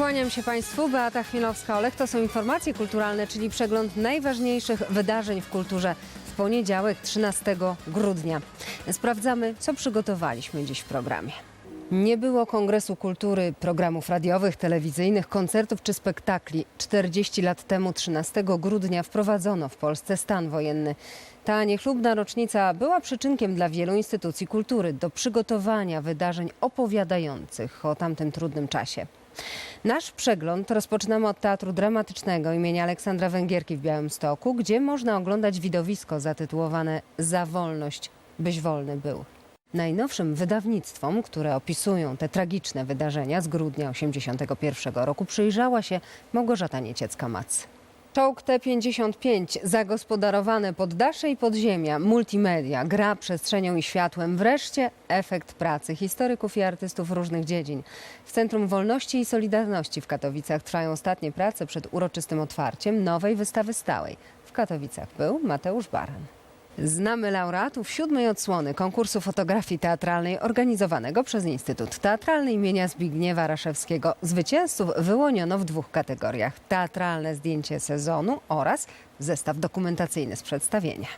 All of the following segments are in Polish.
Kłaniam się Państwu, Beata Chmielowska-Olech. To są informacje kulturalne, czyli przegląd najważniejszych wydarzeń w kulturze w poniedziałek 13 grudnia. Sprawdzamy, co przygotowaliśmy dziś w programie. Nie było Kongresu Kultury, programów radiowych, telewizyjnych, koncertów czy spektakli. 40 lat temu, 13 grudnia, wprowadzono w Polsce stan wojenny. Ta niechlubna rocznica była przyczynkiem dla wielu instytucji kultury do przygotowania wydarzeń opowiadających o tamtym trudnym czasie. Nasz przegląd rozpoczynamy od Teatru Dramatycznego imienia Aleksandra Węgierki w Białymstoku, gdzie można oglądać widowisko zatytułowane Za wolność, byś wolny był. Najnowszym wydawnictwom, które opisują te tragiczne wydarzenia z grudnia 1981 roku, przyjrzała się Małgorzata Nieciecka-Mac. Czołg T-55, zagospodarowane poddasze i podziemia, multimedia, gra przestrzenią i światłem, wreszcie efekt pracy historyków i artystów różnych dziedzin. W Centrum Wolności i Solidarności w Katowicach trwają ostatnie prace przed uroczystym otwarciem nowej wystawy stałej. W Katowicach był Mateusz Baran. Znamy laureatów siódmej odsłony konkursu fotografii teatralnej organizowanego przez Instytut Teatralny imienia Zbigniewa Raszewskiego. Zwycięzców wyłoniono w dwóch kategoriach: teatralne zdjęcie sezonu oraz zestaw dokumentacyjny z przedstawienia.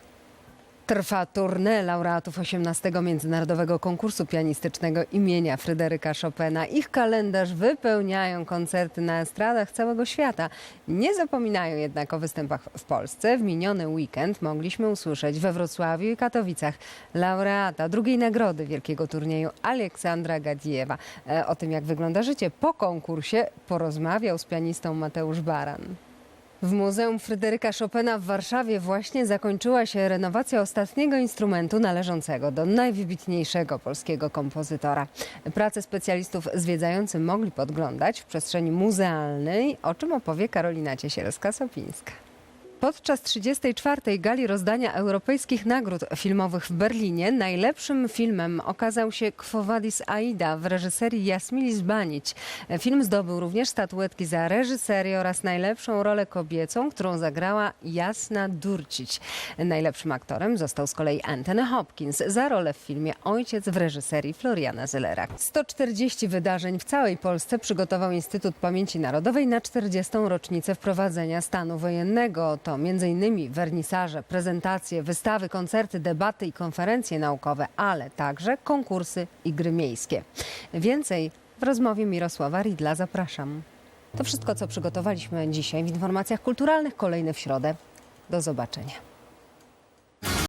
Trwa tournée laureatów 18 Międzynarodowego Konkursu Pianistycznego imienia Fryderyka Chopina. Ich kalendarz wypełniają koncerty na estradach całego świata. Nie zapominają jednak o występach w Polsce. W miniony weekend mogliśmy usłyszeć we Wrocławiu i Katowicach laureata drugiej nagrody wielkiego turnieju Aleksandra Gadiewa. E, O tym, jak wygląda życie po konkursie, porozmawiał z pianistą Mateusz Baran. W Muzeum Fryderyka Chopina w Warszawie właśnie zakończyła się renowacja ostatniego instrumentu należącego do najwybitniejszego polskiego kompozytora. Prace specjalistów zwiedzający mogli podglądać w przestrzeni muzealnej, o czym opowie Karolina Ciesielska-Sopińska. Podczas 34. gali rozdania europejskich nagród filmowych w Berlinie najlepszym filmem okazał się Quo Vadis Aida w reżyserii Jasmilis Banić. Film zdobył również statuetki za reżyserię oraz najlepszą rolę kobiecą, którą zagrała Jasna Durcić. Najlepszym aktorem został z kolei Anthony Hopkins za rolę w filmie Ojciec w reżyserii Floriana Zellera. 140 wydarzeń w całej Polsce przygotował Instytut Pamięci Narodowej na 40. rocznicę wprowadzenia stanu wojennego. To m.in. wernisaże, prezentacje, wystawy, koncerty, debaty i konferencje naukowe, ale także konkursy i gry miejskie. Więcej w rozmowie Mirosława Ridla zapraszam. To wszystko, co przygotowaliśmy dzisiaj w informacjach kulturalnych. Kolejne w środę. Do zobaczenia.